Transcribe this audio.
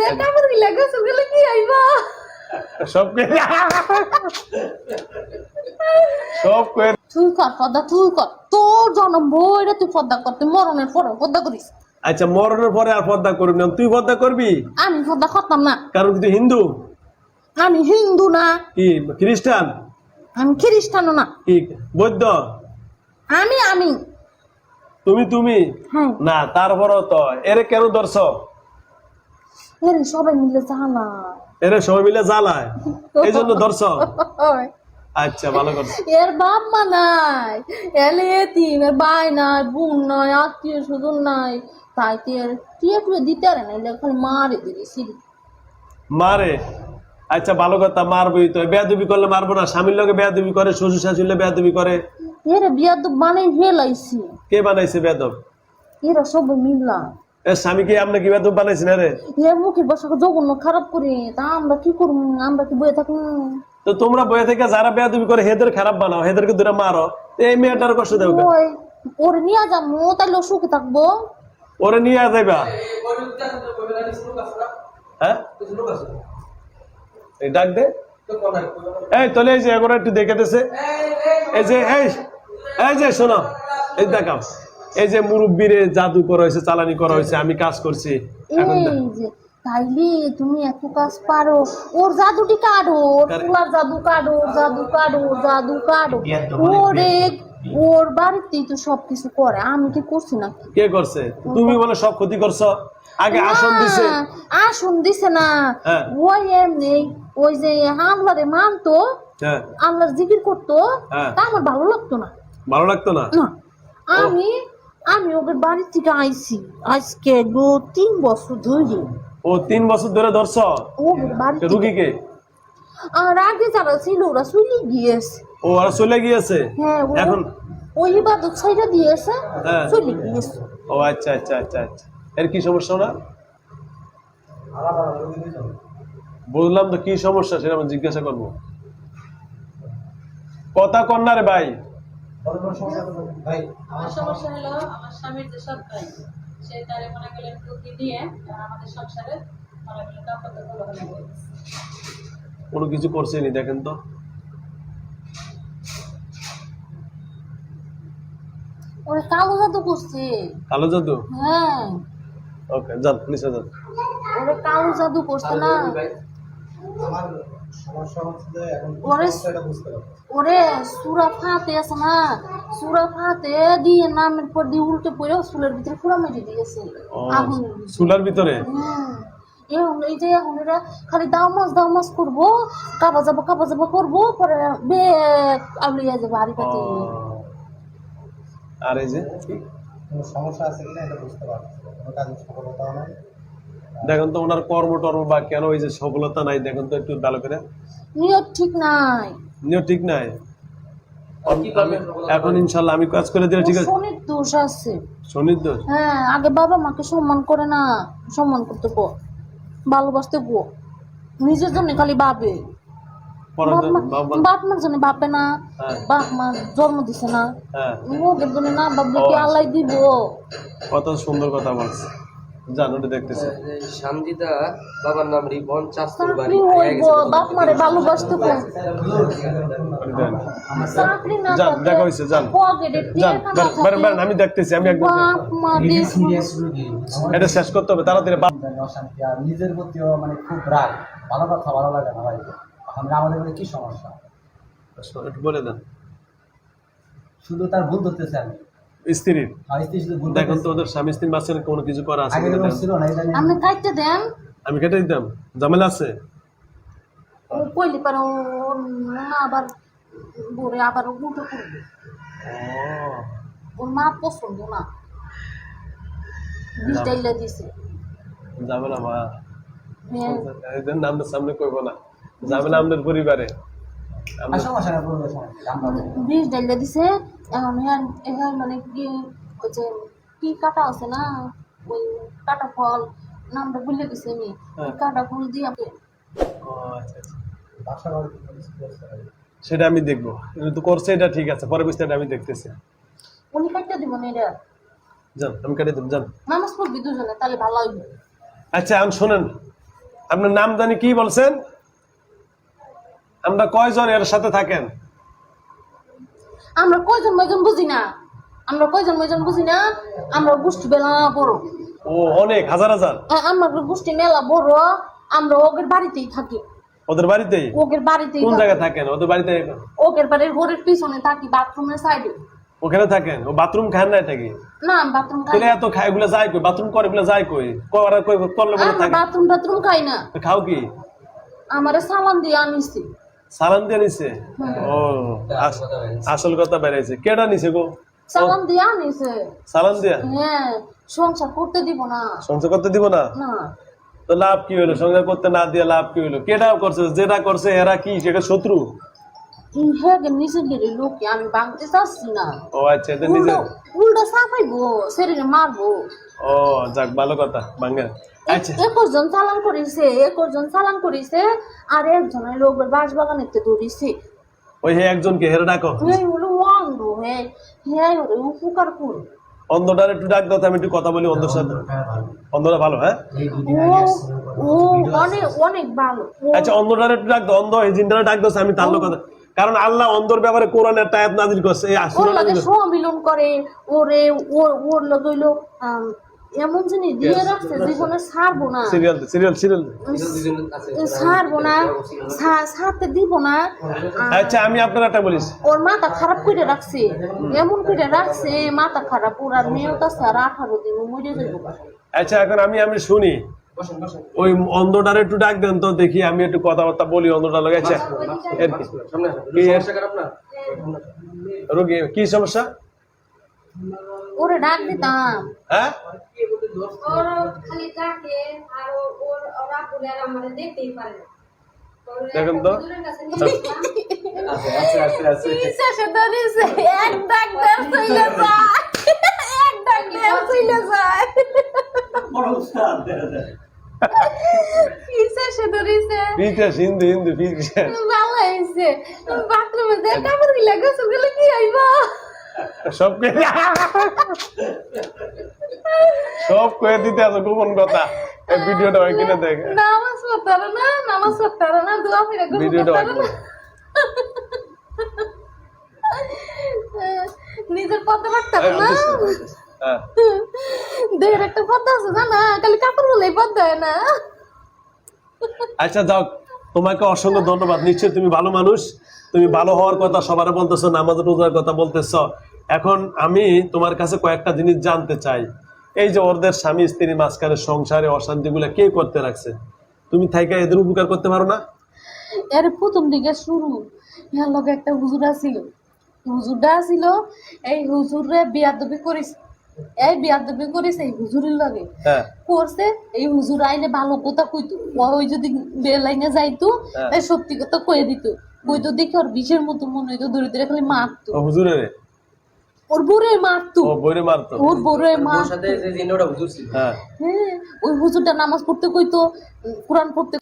দেখ কাপড় গিলা গোসল গেলে কি আইবা সব সব করে তুই কর পদ্মা তুই কর। তোর জন্ম বইরে তুই পদ্মা কর তুই মরণের পরে পদ্মা করিস। আচ্ছা মরণের পরে আর করবি না। তুই করবি? আমি পদ্মা করতাম না। কারণ তুই হিন্দু? আমি হিন্দু না। কি খ্রিস্টান? আমি খ্রিস্টানও না। কি বৌদ্ধ? আমি আমি। তুমি তুমি? হ্যাঁ। না তারপরও তো। এরে কেন ধরছ? এর সবাই মিলে জানা এরে সবাই মিলে জ্বালায়? এই জন্য ধরছ আচ্ছা ভালো করছ। এর বাপ মা নাই এলে এতিম এর ভাই নাই বোন নাই আত্মীয় স্বজন নাই। তাই তো এর টিয়ে টুয়ে দিতে পারে না এলে খালি মারে দিয়েছি মারে? আচ্ছা ভালো কথা মারবই তো। বেয়াদবি করলে মারবো না স্বামীর লগে বেয়াদবি করে শ্বশুর শাশুড়ি বেয়াদবি করে। এর বিয়া তো বানাই হেলাইছি। কে বানাইছে বেয়াদব? এরা সব এর স্বামীকে আপনি কি বেয়াদব বানাইছেন রে এর মুখের বসাকে জঘন্য খারাপ করে তা আমরা কি করব আমরা কি বয়ে থাকুন তো তোমরা বয়ে থেকে যারা বেয়াদবি করে হেদের খারাপ বানাও হেদেরকে দূরে মারো। এই মেয়েটার কষ্ট? ওরে নিয়ে যাব তাহলে সুখে থাকব। ওরে নিয়ে যাইবা। হ্যাঁ? এই ডাক দে। এই তোলে এই যে একটু দেখে দেছে। এই যে এই এই যে শোনো। এই দেখাও। এই যে মুরব্বীরে জাদু করা হয়েছে চালানি করা হয়েছে আমি কাজ করছি। এখন দেখ। এই যে তাইলে তুমি এত কাজ পারো। ওর জাদুটি কাটো ওর? জাদু কাটো জাদু কাটো জাদু কাটো। ওরে ওর বাড়িতেই তো সবকিছু করে আমি কি করছি না কে করছে? তুমি বলে সব ক্ষতি করছ। আগে আসন দিছে। আসন দিছে না। হ্যাঁ। ওই এমনি ওই যে আল্লাহরে মানতো হ্যাঁ। আল্লাহর জিকির করতো হ্যাঁ। তা আমার ভালো লাগতো না। ভালো লাগতো না? আমি আমি ওদের বাড়ি থেকে আইছি। আজকে দু তিন বছর ধরে। ও তিন বছর ধরে ধরছ? ওদের বাড়ি রুগীকে? আর আগে যারা ছিল ওরা চলে গিয়েছে। ও ওরা চলে গিয়েছে? হ্যাঁ এখন? ওই ইবাদত ছাইরা দিয়েছে হ্যাঁ। চলে গিয়েছে। ও আচ্ছা আচ্ছা আচ্ছা আচ্ছা। এর কি সমস্যা না বললাম তো কি সমস্যা সেটা আমি জিজ্ঞাসা করব। কথা না রে ভাই। আমার সমস্যা হলো আমার স্বামীর যে সৎ ভাই সে তারে মনে করলেন বুদ্ধি দিয়ে আমাদের সংসারে মনে করলেন দাম্পত্য কলহ কোনো কিছু করছেনি দেখেন তো। ওরা কালো জাদু করছে। কালো জাদু? হ্যাঁ। ওকে যান নিচে যান। ওরা কালো জাদু করছে না। ওরে ওরে সুরা ফাতে আছে না সুরা ফাতে দিয়ে নামের পর দিয়ে উল্টে পড়ে চুলের ভিতরে পুরা মেরে দিয়েছে। ও, ভিতরে। চুলার ভিতরে? হুম। এখন এই যে এখন এরা খালি দাও মাছ দাও মাছ করব কাবা যাব কাবা যাব করব পরে আউলিয়া যাব আর এই যে? সমস্যা আছে কিনা এটা বুঝতে পারছি কোনো কাজে সফলতা নাই। দেখেন তো ওনার কর্ম টর্ম বা কেন এই যে সফলতা নাই দেখেন তো একটু ভালো করে। নিয়ত ঠিক নাই। নিও ঠিক নাই? এখন ইনশাল্লাহ আমি কাজ করে দিলে ঠিক আছে। শনির দোষ আছে। শনির দোষ? হ্যাঁ আগে বাবা মাকে সম্মান করে না সম্মান করতে গো ভালোবাসতে গো নিজের জন্য খালি ভাবে। বাপ মা- বাবা- বাপ মার জন্য ভাবে না। বাপ মা জন্ম দিছে না। ওদের জন্য না ভাবলে কি ও। আল্লাহ দিব? কত সুন্দর কথা বলছে। জান ওটা দেখতেছে। শান্তিদা বাবার নাম রিপন চাস্তুর বাড়ি। বাপ মারে ভালোবাসতে চাকরি না দেখা বের- বের- আমি দেখতেছি আমি একদম বাপ মা দিস এটা শেষ করতে হবে তাড়াতাড়ি বাপ অশান্তি। আর নিজের প্রতিও মানে খুব রাগ। ভালো কথা ভালো লাগে না ভাই আমরা আমাদের কি সমস্যা? একটু বলে দেন। শুধু তার ভুল ধরতেছে আমি। স্ত্রীর? দেখুন তো ওদের স্বামী স্ত্রীর মাঝখানে কোনো কিছু করা আছে আপনি কাটতে দেন। আমি কেটে দিতাম। ঝামেলা আছে? কইলি পারে আবার বলে আবার উল্টো করবে ওর মা পছন্দ না। বিষ ডাইলা দিছে। ঝামেলা মা। হ্যাঁ। সামনে কইব না। ঝামেলা আমাদের পরিবারে। আমরা বিষ ডাইলা দিছে। এখন হ্যাঁ হ্যাঁ মানে কি ওই যে কি কাটা আছে না ওই কাটা ফল নামটা ভুলে গেছি আমি। ওই কাটা ফল দিয়ে আচ্ছা, আচ্ছা। সেটা আমি দেখব। কিন্তু করছে এটা ঠিক আছে পরে বুঝতে আমি দেখতেছি। উনি কাটতে দিব না এটা? যান আমি কেটে দেব যান। নামাজ পড়বি দুজনে তাহলে ভালো হইবে। আচ্ছা এখন শোনেন। আপনার নাম জানি কি বলছেন? আমরা কয়জন এর সাথে থাকেন? আমরা কয়জন ময়জন বুঝি না। আমরা কয়জন ময়জন বুঝি না? আমরা গোষ্ঠী বেলা বড়। ও অনেক হাজার হাজার? আ- আমরা গোষ্ঠী মেলা বড় আমরা ওগের বাড়িতেই থাকি। ওদের বাড়িতেই? ওগের বাড়িতেই কোন। জায়গায় থাকেন? ওদের বাড়িতে? ওগের বাড়ির ঘরের পিছনে থাকি বাথরুমের সাইডে। ওখানে থাকেন? ও বাথরুম খান না এটা কি? না বাথরুম খাই তাহলে এত খায় এগুলো যায় কই? বাথরুম করে এগুলো যায় কই? করা কই করলে বলে থাকে? বাথরুম টাথরুম খাই না। তো খাও কি? আমারে সালাম দিয়ে আনিছি। সালাম দিয়ে নিছে? ও আসল কথা বেড়াইছে। কেডা নিছে গো? সালাম দিয়া নিছে। সালাম দিয়া? হ্যাঁ সংসার করতে দিব না। সংসার করতে দিব না? না। তো লাভ কি হলো সংসার করতে না দিয়ে লাভ কি হলো কেডা করছে যেটা করছে এরা কি? সেটা শত্রু? গেলে আমি ভাঙতে চাচ্ছি না ও আচ্ছা এটা নিজে উল্টো উল্টো সাফাইবো শরীরে মারবো ও যাক ভালো কথা বাঙ্গা আচ্ছা একুশ জন চালান করেছে চালান করেছে আর একজনের লোকের বাস বাগানেতে ধরেছে ওই হে একজনকে হেরে ডাকো হলো অন্ধ ওরে উপকার করে অন্ধটার একটু ডাক দাও তো আমি একটু কথা বলি অন্ধর সাথে। অন্ধটা ভালো হ্যাঁ? ও অনেক অনেক ভালো। আচ্ছা অন্ধটার একটু ডাক দাও অন্ধ এই জিনটারে ডাক দাও আমি তার কথা কারণ আল্লাহ অন্ধর ব্যাপারে কোরআনের টায়াত নাজিল করছে। সহমিলন করে ওরে ওর ওর লগে এমন জিনিস দিয়ে রাখছে জীবনে ছাড়বো না। সিরিয়াল সিরিয়াল সিরিয়াল আছে ছাড়বো না ছাড়তে দিব না। আচ্ছা আমি আপনার একটা বলিস। ওর মাথা খারাপ করে রাখছে এমন করে রাখছে মাথা খারাপ ওর আর কাছে আর আঠারো দিন মরে যাইব। আচ্ছা এখন আমি আমি শুনি। ওই অন্ধটার একটু ডাক দেন তো দেখি আমি একটু কথাবার্তা বলি অন্ধটা লাগে। আচ্ছা রোগী কি সমস্যা? ওরে ডাক দিতাম। হ্যাঁ? ওর খালি ডাকে আর ওর ওরা বলে আর আমাদের দেখতেই পারে না। দেখেন তো। এক ডাক যায়। কি শেষে ধরেছে ফিচার হিন্দু হিন্দু ফিচার ভালো হয়েছে। বাথরুমে যে কাপড় গিলা গোসল গেলে কি হইব? সব কয়ে সব কয়ে দিতে আছে গোপন কথা। এই ভিডিওটা হয় কিনা দেখ। নামাজ পড়তে পারে না নামাজ পড়তে পারে না দোয়া ফিরে গোসল ভিডিওটা হয় নিজের পথে রাখতে না? হ্যাঁ। দেহের একটা পদ্মা আছে না খালি কাপড় পদ্মা হয় না। আচ্ছা যাও। তোমাকে অসংখ্য ধন্যবাদ। নিশ্চয়ই তুমি ভালো মানুষ। তুমি ভালো হওয়ার কথা সবার বলতেছো নামাজ রোজার কথা বলতেছ। এখন আমি তোমার কাছে কয়েকটা জিনিস জানতে চাই। এই যে ওদের স্বামী স্ত্রী মাঝখানে সংসারে অশান্তিগুলো কে করতে রাখছে? তুমি থাইকা এদের উপকার করতে পারো না? এর প্রথম দিকে শুরু। ইহার লগে একটা হুজুর আছিল। হুজুরটা ছিল এই হুজুরে বিয়াদবি করিস এই বিয়াদবি করিস এই হুজুরের লগে। হ্যাঁ। করছে এই হুজুর আইনে ভালো কথা কইতো। ওই যদি বেলাইনে যাইতো হ্যাঁ। তাই সত্যি কথা কয়ে দিত। কইতো দেখে ওর বিষের মতো মনে হইতো ধরে খালি মারতো। ও হুজুরে ওর মারতো। মারতো। ওর সাথে যে জিনটা হুজুর ছিল। হ্যাঁ। হ্যাঁ ওই হুজুরটা নামাজ পড়তে কইতো কোরআন পড়তে